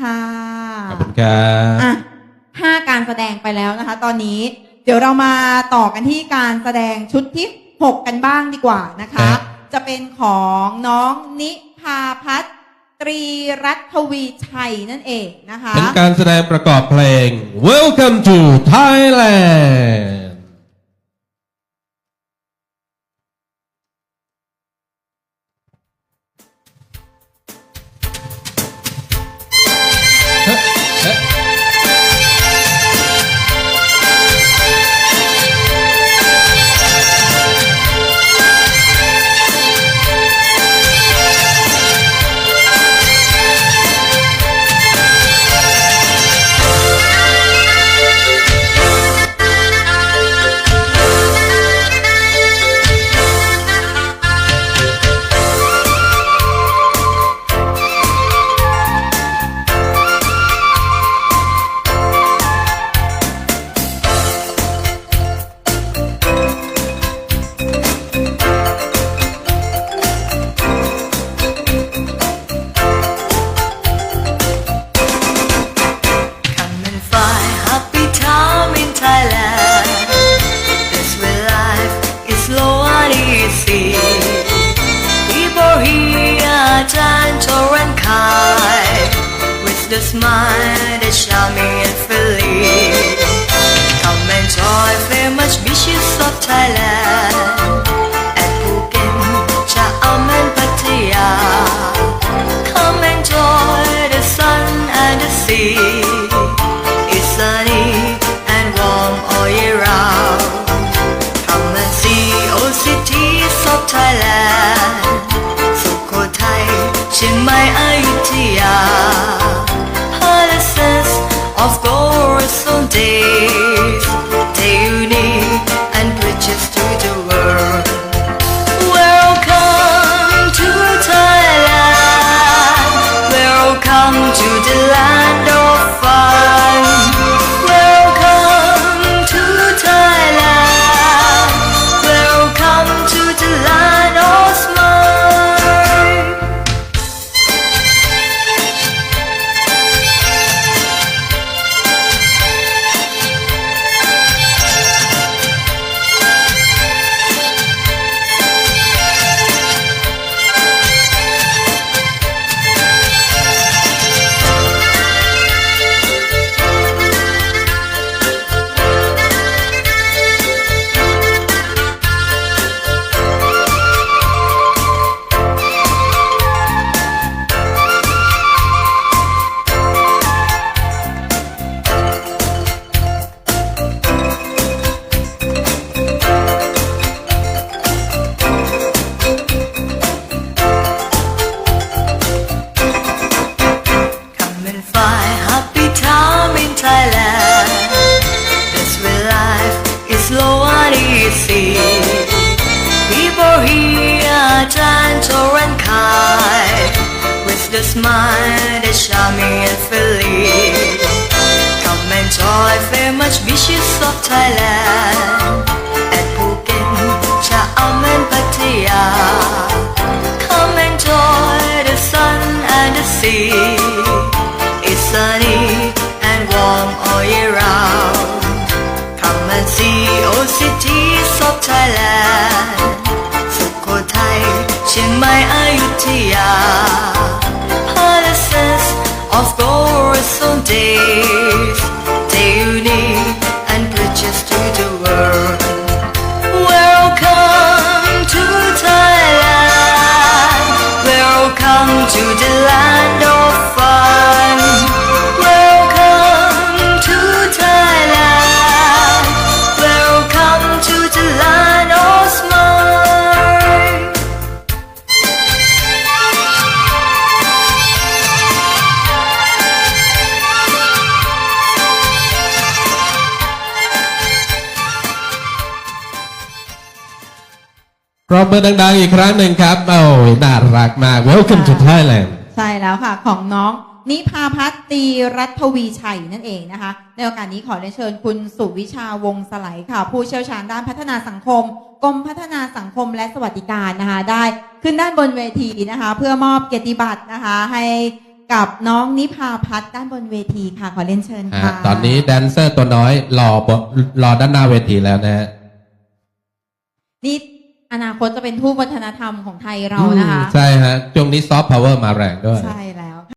ค่ะขอบคุณครับอะห้าการแสดงไปแล้วนะคะ ตอนนี้เดี๋ยวเรามาต่อกันที่การแสดงชุดที่หกกันบ้างดีกว่านะคะ จะเป็นของน้องนิพาพัฒน์ตรีรัตวีชัยนั่นเองนะคะ เป็นการแสดงประกอบเพลง Welcome to Thailand das meine charming verliebt. Come and join famous beaches of Thailand. I'll go. The smile that charming and friendly Come enjoy famous beaches of Thailand At Phuket, Cham and Pattaya Come enjoy the sun and the sea. It's sunny and warm all year round. Come and see old cities of Thailand. Sukhothai, Chiang Mai, Ayutthaya. Of glorious days. They unique and precious to the world. Welcome to Thailand. Welcome to the land of ปรบมือดังๆอีกครั้งหนึ่งครับโอ้ยน่ารักมาก Welcome to Thailand ใช่แล้วค่ะ ของน้องนิพาพัฒน์ตรีรัตวีชัยนั่นเองนะคะ ในโอกาสนี้ขอเรียนเชิญคุณสุวิชาวงศ์สไลด์ค่ะ ผู้เชี่ยวชาญด้านพัฒนาสังคมกรมพัฒนาสังคมและสวัสดิการนะคะ ได้ขึ้นด้านบนเวทีนะคะ เพื่อมอบเกียรติบัตรนะคะ ให้กับน้องนิพาพัฒน์ด้านบนเวทีค่ะ ขอเรียนเชิญฮะค่ะ ตอนนี้แดนเซอร์ตัวน้อยรอบรอด้านหน้าเวทีแล้วนะฮะ นี่ อนาคตจะเป็นทูตวัฒนธรรมของไทยเรานะคะอืมใช่ฮะช่วงนี้ซอฟต์พาวเวอร์มาแรงด้วย ใช่